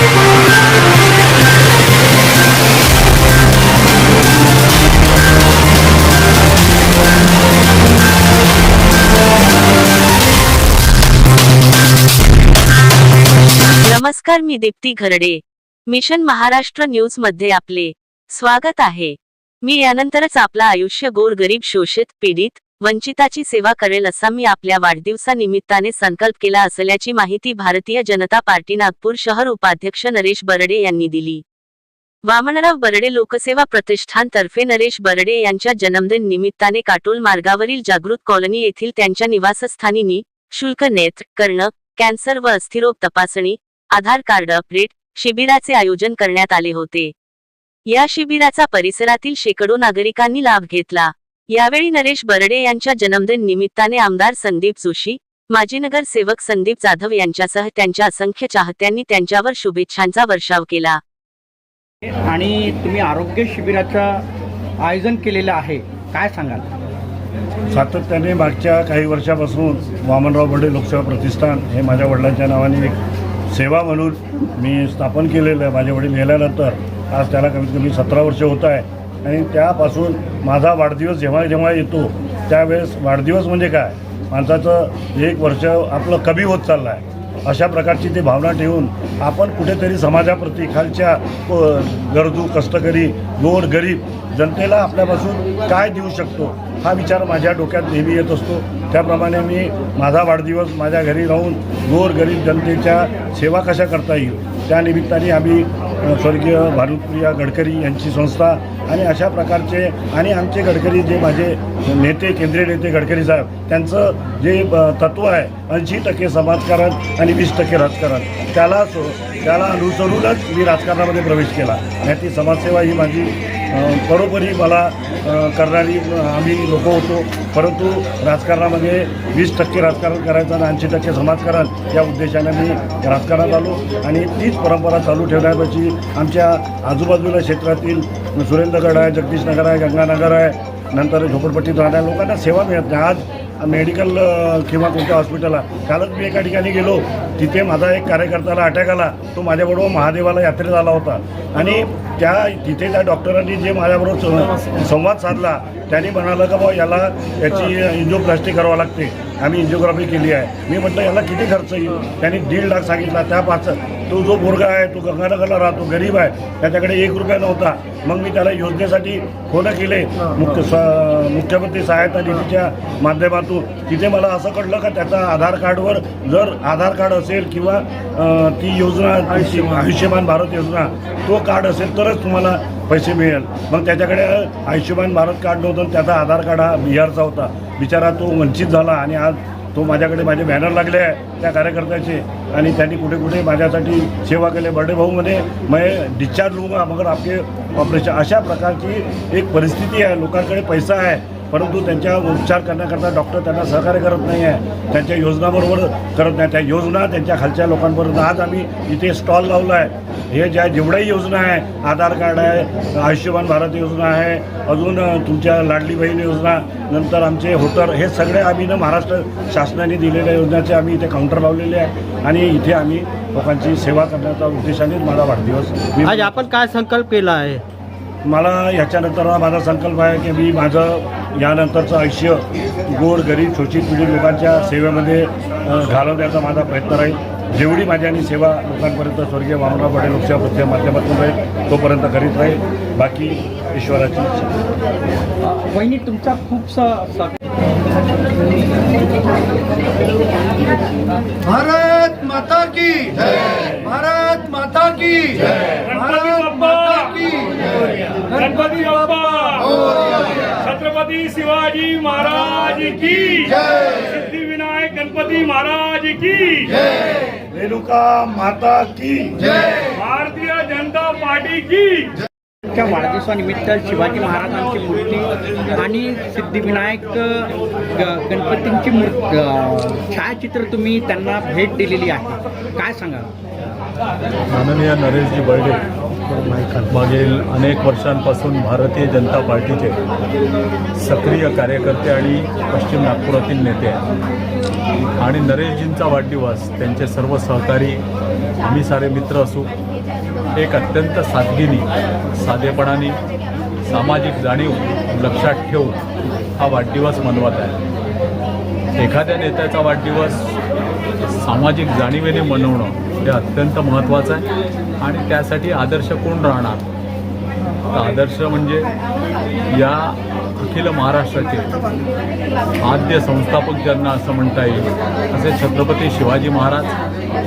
नमस्कार मी दीप्ती घरडे. मिशन महाराष्ट्र न्यूजमध्ये आपले स्वागत आहे. मी यानंतरच आपला आयुष्य गोर गरीब शोषित पीडित वंचिताची सेवा करेल असा मी आपल्या वाढदिवसानिमित्ताने संकल्प केला असल्याची माहिती भारतीय जनता पार्टी नागपूर शहर उपाध्यक्ष नरेश बरडे यांनी दिली. वामनराव बरडे लोकसेवा प्रतिष्ठान तर्फे नरेश बरडे यांच्या जन्मदिन निमित्ताने काटोल मार्गावरील जागृत कॉलनी येथील त्यांच्या निवासस्थानी नि शुल्क नेत्र कर्ण कॅन्सर व अस्थिरोग तपासणी आधार कार्ड अपडेट शिबिराचे आयोजन करण्यात आले होते. या शिबिराचा परिसरातील शेकडो नागरिकांनी लाभ घेतला. यावेळी नरेश बर्डे यांच्या जन्मदिन निमित्ताने आमदार संदीप जोशी माजी नगरसेवक संदीप जाधव यांच्यासह त्यांच्या असंख्य चाहत्यांनी त्यांच्यावर शुभेच्छांचा वर्षाव केला. आणि तुम्ही आरोग्य शिबिराचं आयोजन केलेलं आहे काय सांगाल? सातत्याने मागच्या काही वर्षापासून वामनराव बर्डे लोकसेवा प्रतिष्ठान हे माझ्या वडिलांच्या नावाने एक सेवा म्हणून मी स्थापन केलेलं आहे. माझे वडील गेल्यानंतर आज त्याला कमीत कमी सतरा वर्ष होत आहे. आणि त्यापासून माझा वाढदिवस जेव्हा जेव्हा येतो त्यावेळेस वाढदिवस म्हणजे काय? माणसाचं एक वर्ष आपलं कमी होत चाललं आहे अशा प्रकारची ती भावना ठेवून आपण कुठेतरी समाजाप्रती खालच्या गरजू कष्टकरी गोर गरीब जनतेला आपल्यापासून काय देऊ शकतो हा विचार माझ्या डोक्यात नेहमी येत असतो. त्याप्रमाणे मी माझा वाढदिवस माझ्या घरी राहून गोर गरीब जनतेच्या सेवा कशा करता येईल त्या निमित्ताने आम्ही स्वर्गीय भारतप्रिया गडकरी यांची संस्था आणि अशा प्रकारचे आणि आमचे गडकरी जे माझे नेते केंद्रीय नेते गडकरी साहेब त्यांचं जे तत्व तत्त्व आहे ऐंशी टक्के समाजकारण आणि वीस टक्के राजकारण. त्याला त्याला अनुसरूनच मी राजकारणामध्ये प्रवेश केला. आणि ती समाजसेवा ही माझी बरोबरी मला करणारी आम्ही लोक होतो. परंतु राजकारणामध्ये वीस टक्के राजकारण करायचं आणि ऐंशी टक्के समाजकारण या उद्देशाने मी राजकारणात आलो. आणि तीच परंपरा चालू ठेवण्याऐवजी आमच्या आजूबाजूला क्षेत्रातील सुरेंद्रगड आहे जगदीशनगर आहे गंगानगर आहे नंतर झोपडपट्टीत राहणाऱ्या लोकांना सेवा मिळत नाही. आज मेडिकल किंवा कोणत्या हॉस्पिटलला कालच मी एका ठिकाणी गेलो. तिथे माझा एक कार्यकर्त्याला अटॅक आला. तो माझ्याबरोबर महादेवाला यात्रेत आला होता. आणि त्या तिथे त्या डॉक्टरांनी जे माझ्याबरोबर संवाद साधला त्यांनी म्हणालं का बाबा याला याची इंजिओप्लास्टी करावं लागते. आम्ही इंजिओग्राफी केली आहे. मी म्हटलं याला किती खर्च येईल? त्यांनी दीड लाख सांगितला. त्या पाच तो जो मुलगा आहे तो गंगानगरला राहतो गरीब आहे. त्याच्याकडे एक रुपया नव्हता. मग मी त्याला योजनेसाठी फोन केले. मुख्य स- मुख्यमंत्री सहायता निधीच्या माध्यमातून तिथे मला असं कळलं का त्याचा आधार कार्डवर जर आधार कार्ड असेल किंवा ती योजना आयुष्यमान. भारत योजना तो कार्ड असेल तरच तुम्हाला पैसे मिळेल. मग त्याच्याकडे आयुष्यमान भारत कार्ड नव्हतं त्याचा आधार कार्ड हा बिहारचा होता. बिचारा तो वंचित झाला आणि आज तो माझ्याकडे माझे बॅनर लागले आहे त्या कार्यकर्त्याचे आणि त्यांनी कुठे कुठे माझ्यासाठी सेवा केली. बर्थडे भाऊमध्ये मैं डिस्चार्ज लूंगा मगर आपके ऑपरेशन अशा प्रकारची एक परिस्थिती आहे. लोकांकडे पैसा आहे. परंतु त्यांच्या उपचार करण्याकरता डॉक्टर त्यांना सहकार्य करत नाही आहे. त्यांच्या योजनाबरोबर करत नाही. त्या योजना त्यांच्या खालच्या लोकांपर्यंत आज आम्ही इथे स्टॉल लावला आहे. हे ज्या जेवढ्याही योजना आहे आधार कार्ड आहे आयुष्यमान भारत योजना आहे अजून तुमच्या लाडली बहीण योजना नंतर आमचे होटर हे सगळे आम्ही ना महाराष्ट्र शासनाने दिलेल्या योजनाचे आम्ही इथे काउंटर लावलेले आहे. आणि इथे आम्ही लोकांची सेवा करण्याचा उद्देशाने माझा वाढदिवस मी आज आपण काय संकल्प केला आहे? मला ह्याच्यानंतर माझा संकल्प आहे की मी माझं यानंतरचं आयुष्य गोर गरीब शोषित पीडित लोकांच्या सेवेमध्ये घालवण्याचा माझा प्रयत्न राहील. जेवढी माझ्यानी सेवा लोकांपर्यंत स्वर्गीय वामनराव बडे लोकसेवा माध्यमातून राहील तोपर्यंत करीत राहील. बाकी ईश्वराची इच्छा. वहिनी तुमचा खूपसा भारत माता की जय! भारत माता की जय! भारत गणपती बाप्पा छत्रपती शिवाजी महाराज की सिद्धिविनायक गणपती महाराज की रेणुका माता की भारतीय जनता पार्टी की च्या वाढदिवसानिमित्त शिवाजी महाराजांची मूर्ती आणि सिद्धिविनायक गणपतींची मूर्ती छायाचित्र तुम्ही त्यांना भेट दिलेली आहे. काय सांगा माननीय नरेशजी बर्डे मागील अनेक वर्षांपासून भारतीय जनता पार्टीचे सक्रिय कार्यकर्ते आणि पश्चिम नागपुरातील नेते आणि नरेशजींचा वाढदिवस त्यांचे सर्व सहकारी आम्ही सारे मित्र असू एक अत्यंत सादगीने साधेपणाने सामाजिक जाणीव लक्षात ठेवून हा वाढदिवस मनवत आहे. एखाद्या नेत्याचा वाढदिवस सामाजिक जाणीवेने मनवणं हे अत्यंत महत्त्वाचं आहे. आणि त्यासाठी आदर्श कोण राहणार? तर आदर्श म्हणजे या अखिल महाराष्ट्राचे आद्य संस्थापक ज्यांना असं म्हणता येईल असे छत्रपती शिवाजी महाराज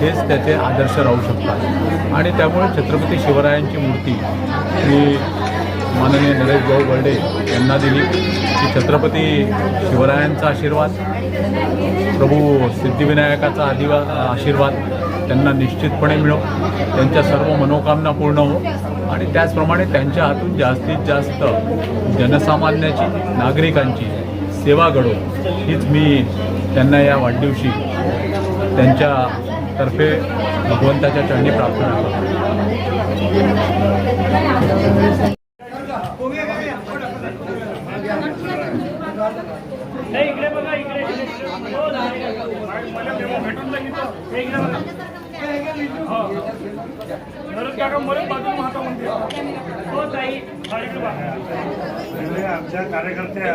हेच त्याचे आदर्श राहू शकतात. आणि त्यामुळे छत्रपती शिवरायांची मूर्ती मी माननीय नरेश भाऊ बर्डे यांना दिली. की छत्रपती शिवरायांचा आशीर्वाद प्रभू सिद्धिविनायकाचा आदिवा आशीर्वाद त्यांना निश्चितपणे मिळो. त्यांच्या सर्व मनोकामना पूर्ण हो. आणि त्याचप्रमाणे त्यांच्या हातून जास्तीत जास्त जनसामान्याची नागरिकांची सेवा घडो. हीच मी त्यांना या वाढदिवशी त्यांच्यातर्फे भगवंताच्या चरणी प्रार्थना करतो. आमच्या कार्यकर्त्या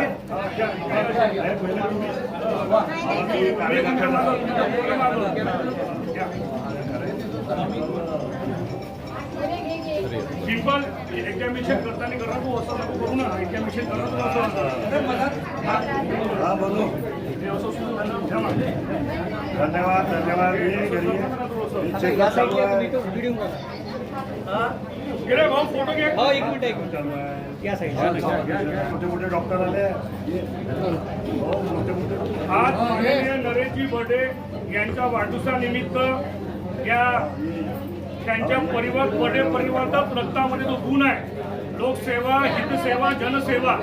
सिंपल एक्झामिनेशन करताना करा तू असं नको करू ना. एक्झामिनेशन करा तू असं. हा. बोलू. हे. धन्यवाद. धन्यवाद मी घरी मी चेकअप चालू आहे गेले भाऊ फोटो घे चालू आहे मोठे मोठे डॉक्टर आले. हो मोठे मोठे आज माननीय नरेशजी बर्डे यांच्या वाढदिवसानिमित्त या त्यांच्या परिवार बर्डे परिवारात रक्तामध्ये जो गुण आहे लोकसेवा हितसेवा जनसेवा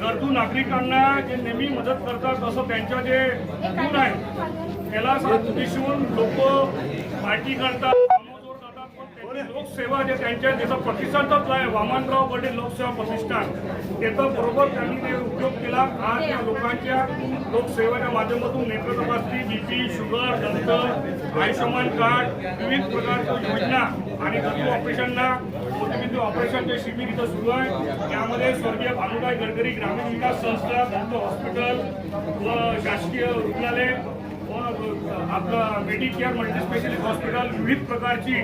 गरजू नागरिकांना जे नेहमी मदत करतात असं त्यांच्या जे गुण आहे त्याला उद्देशून लोक पार्टी करतात. लोकसेवा जे त्यांच्या त्याचा प्रतिसादच आहे. वामनराव वडील लोकसेवा प्रतिष्ठान. त्याचा बरोबर त्यांनी ते उपयोग केला. आज या लोकांच्या लोकसेवेच्या माध्यमातून नेत्र तपासणी बीपी शुगर दंत आयुष्यमान कार्ड विविध प्रकारच्या योजना आणि तत्व ऑपरेशनना मोठेबिंदू ऑपरेशनचे शिबिर इथं सुरू आहे. यामध्ये स्वर्गीय भानुभाई गडकरी ग्रामीण विकास संस्था दंत हॉस्पिटल व शासकीय रुग्णालय आपलं मेडिकेअर मल्टीस्पेशालिस्ट हॉस्पिटल विविध प्रकारची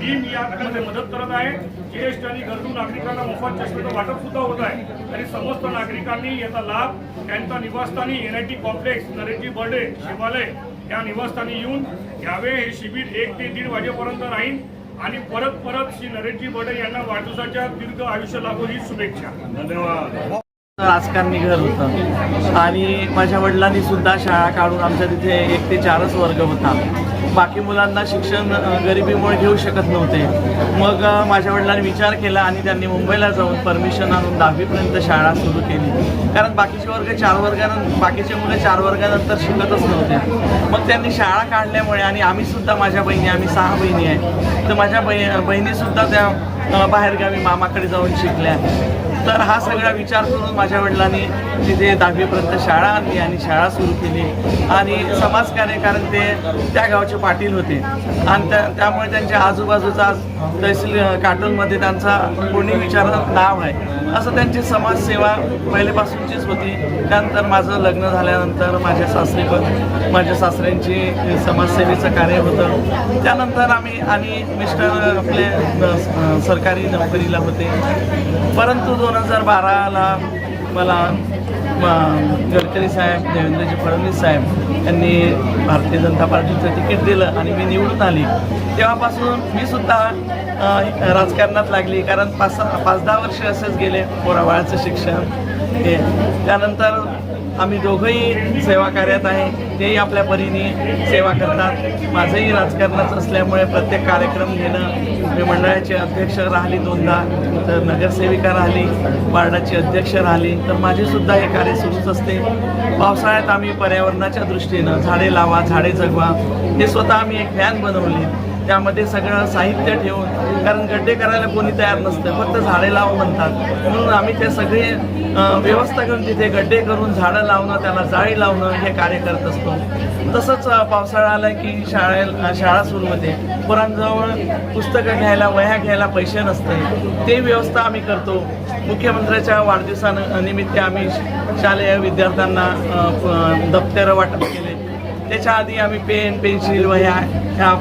टीम यामध्ये मदत करत आहे. ज्येष्ठ आणि गरजू नागरिकांना मोफत चष्मेचं वाटप सुद्धा होत आहे. आणि समस्त नागरिकांनी याचा लाभ त्यांचा निवासस्थानी एन आय टी कॉम्प्लेक्स नरेजी बर्डे शिवालय या निवासस्थानी येऊन घ्यावे. हे शिबिर एक ते दीड वाजेपर्यंत राहील. आणि परत परत श्री नरेशजी बर्डे यांना वाढदिवसाच्या दीर्घ आयुष्य लाभो ही शुभेच्छा. धन्यवाद. राजकारणी घर होतं. आणि माझ्या वडिलांनी सुद्धा शाळा काढून आमच्या तिथे एक ते चारच वर्ग होता. बाकी मुलांना शिक्षण गरिबीमुळे घेऊ शकत नव्हते. मग माझ्या वडिलांनी विचार केला आणि त्यांनी मुंबईला जाऊन परमिशन आणून दहावीपर्यंत शाळा सुरू केली. कारण बाकीचे वर्ग चार वर्गानंतर बाकीचे मुलं चार वर्गानंतर शिकतच नव्हते. मग त्यांनी शाळा काढल्यामुळे आणि आम्हीसुद्धा माझ्या बहिणी आम्ही सहा बहिणी आहे. तर माझ्या बहि बहिणीसुद्धा त्या बाहेरगावी मामाकडे जाऊन शिकल्या. तर हा सगळा विचार करून माझ्या वडिलांनी तिथे दहावीपर्यंत शाळा आणली आणि शाळा सुरू केली. आणि समाजकार्य कारण ते त्या गावचे पाटील होते. आणि त्या त्यामुळे त्यांच्या आजूबाजूचा तहसील काटोलमध्ये त्यांचा कोणी विचार नाव आहे. असं त्यांची समाजसेवा पहिल्यापासूनचीच होती. त्यानंतर माझं लग्न झाल्यानंतर माझ्या सासरी पण माझ्या सासऱ्यांची समाजसेवेचं कार्य होतं. त्यानंतर आम्ही आणि मिस्टर आपले सरकारी नोकरीला होते. परंतु दोन हजार बाराला मला म- गडकरी साहेब देवेंद्रजी फडणवीस साहेब यांनी भारतीय जनता पार्टीचं तिकीट दिलं आणि मी निवडून आली. तेव्हापासून मी सुद्धा राजकारणात लागली. कारण पाच सहा- पाच दहा वर्ष असेच गेले पोराबाळाचं शिक्षण. हे त्यानंतर आम्ही दोघंही सेवा कार्यात आहे. तेही आपल्या परीने सेवा करतात. माझंही राजकारणाचं असल्यामुळे प्रत्येक कार्यक्रम घेणं मी मंडळाची अध्यक्ष राहिली दोनदा तर नगरसेविका राहिली वार्डाची अध्यक्ष राहिली तर माझेसुद्धा हे कार्य सुरूच असते. पावसाळ्यात आम्ही पर्यावरणाच्या दृष्टीनं झाडे लावा झाडे जगवा हे स्वतः आम्ही एक व्हॅन बनवली. त्यामध्ये सगळं साहित्य ठेवून कारण गड्डे करायला कोणी तयार नसतं फक्त झाडे लाव म्हणतात. म्हणून आम्ही ते सगळे व्यवस्था करून तिथे गड्डे करून झाडं लावणं त्याला जाळी लावणं हे कार्य करत असतो. तसंच पावसाळा आला की शाळे शाळा सुरू होते. पोरांजवळ पुस्तकं घ्यायला वह्या घ्यायला पैसे नसते. ते व्यवस्था आम्ही करतो. मुख्यमंत्र्याच्या वाढदिवसानिमित्त आम्ही शालेय विद्यार्थ्यांना दप्तरं वाटप केले. त्याच्या आधी आम्ही पेन पेन्सिल वह्या ह्या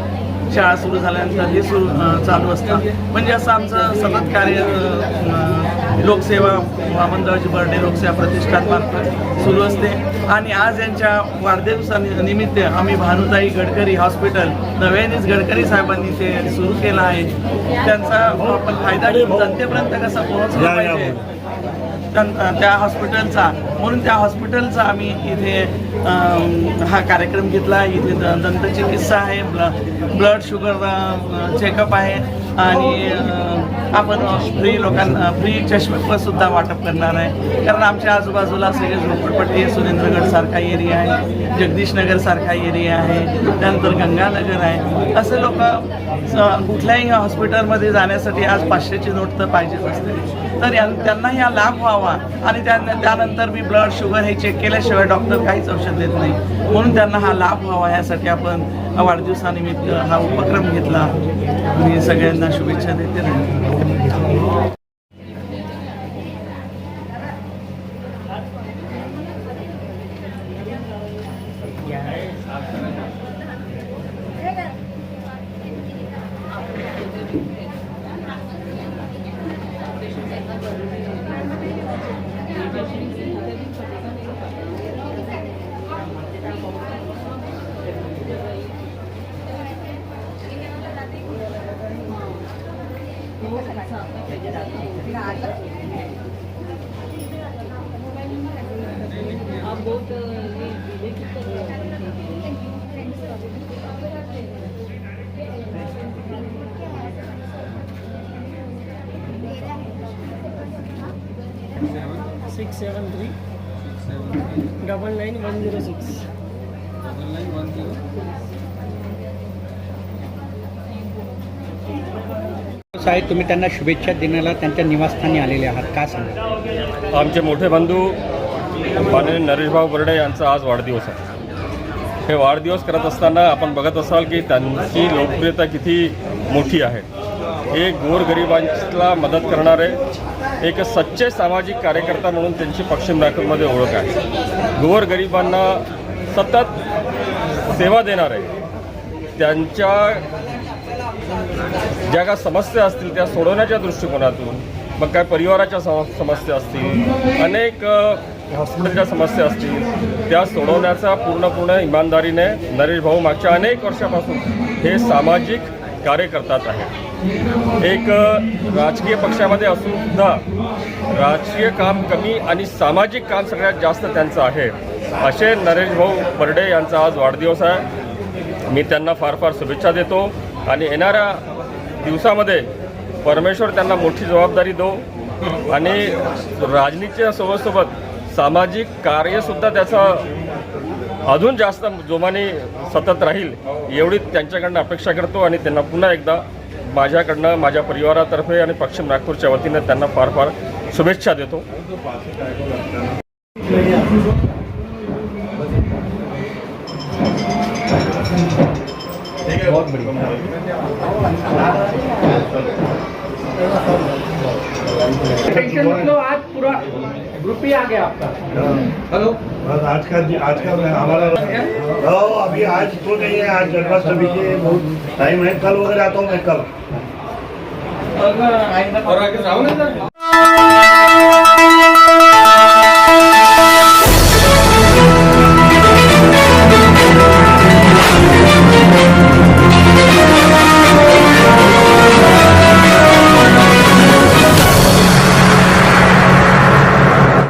शाळा सुरू झाल्यानंतर हे सुरू चालू असतं. म्हणजे असं आमचं सतत कार्य लोकसेवा वामनरावजी बर्डे लोकसेवा प्रतिष्ठानमार्फत सुरू असते. आणि आज यांच्या वाढदिवसानिमित्त आम्ही भानुताई गडकरी हॉस्पिटल नव्यानेच गडकरी साहेबांनी ते सुरू केलं आहे. त्यांचा आपण फायदा घेऊन जनतेपर्यंत कसा पोहोचला पाहिजे? त्यां- हॉस्पिटलचा म्हणून त्या हॉस्पिटलचा आम्ही इथे हा कार्यक्रम घेतला. इथे द- दंतचिकित्सा आहे ब्ल ब्लड शुगर चेकअप आहे आणि आपण फ्री लोकांना फ्री चष्मे सुद्धा वाटप करणार आहे. कारण आमच्या आजूबाजूला सगळे झोपडपट्टी आहे सुरेंद्रगडसारखा एरिया आहे जगदीशनगरसारखा एरिया आहे त्यानंतर गंगानगर आहे. असे लोक कुठल्याही हॉस्पिटलमध्ये जाण्यासाठी आज पाचशेची नोट तर पाहिजेच असते. तर यां या लाभ व्हावा. आणि त्यानंतर मी ब्लड शुगर हे चेक केल्याशिवाय डॉक्टर काहीच औषध देत नाही. म्हणून त्यांना हा लाभ व्हावा यासाठी आपण वाढदिवसानिमित्त हा उपक्रम घेतला. मी सगळ्यांना शुभेच्छा देते. six seven three double nine one zero six साहेब तुम्ही त्यांना शुभेच्छा देण्याला त्यांच्या निवासस्थानी आलेले आहात. का सांगा? आमचे मोठे बंधू माननीय नरेशभाऊ बर्डे यांचा आज वाढदिवस आहे. हे वाढदिवस करत असताना आपण बघत असाल की त्यांची लोकप्रियता किती मोठी आहे. हे गोरगरिबांना मदत करणारे एक सच्चे सामाजिक कार्यकर्ता म्हणून त्यांची पश्चिम नागपूरमध्ये ओळख आहे. गोरगरिबांना सतत सेवा देणारे त्यांच्या ज्या काय समस्या असतील त्या सोडवण्याच्या दृष्टिकोनातून मग काय परिवाराच्या सम समस्या असतील अनेक हॉस्पिटलच्या समस्या असतील त्या सोडवण्याचा पूर्णपूर्ण इमानदारीने नरेश भाऊ मागच्या अनेक वर्षापासून हे सामाजिक कार्य करतात आहे एक राजकीय पक्षामध्ये असूनसुद्धा राजकीय काम कमी आणि सामाजिक काम सगळ्यात जास्त त्यांचं आहे असे नरेश भाऊ बर्डे यांचा आज वाढदिवस आहे. मी त्यांना फार फार शुभेच्छा देतो आणि येणाऱ्या दिवसामध्ये परमेश्वर त्यांना मोठी जबाबदारी दो आणि राजनीतीच्या सोबतसोबत सामाजिक कार्यसुद्धा त्याचा अजून जास्त जोमाने सतत राहील एवढी त्यांच्याकडनं अपेक्षा करतो आणि त्यांना पुन्हा एकदा माझ्याकडनं माझ्या परिवारातर्फे आणि पश्चिम नागपूरच्या वतीनं त्यांना फार फार शुभेच्छा देतो. आज पूरा ग्रुप ही आ गया आपका। हेलो बस आज का आज का हमारा अभी आज तो नहीं है आज जन्माष्टमी के बहुत टाइम है। कल वगैरह आता हूँ मैं कल। मग आईंना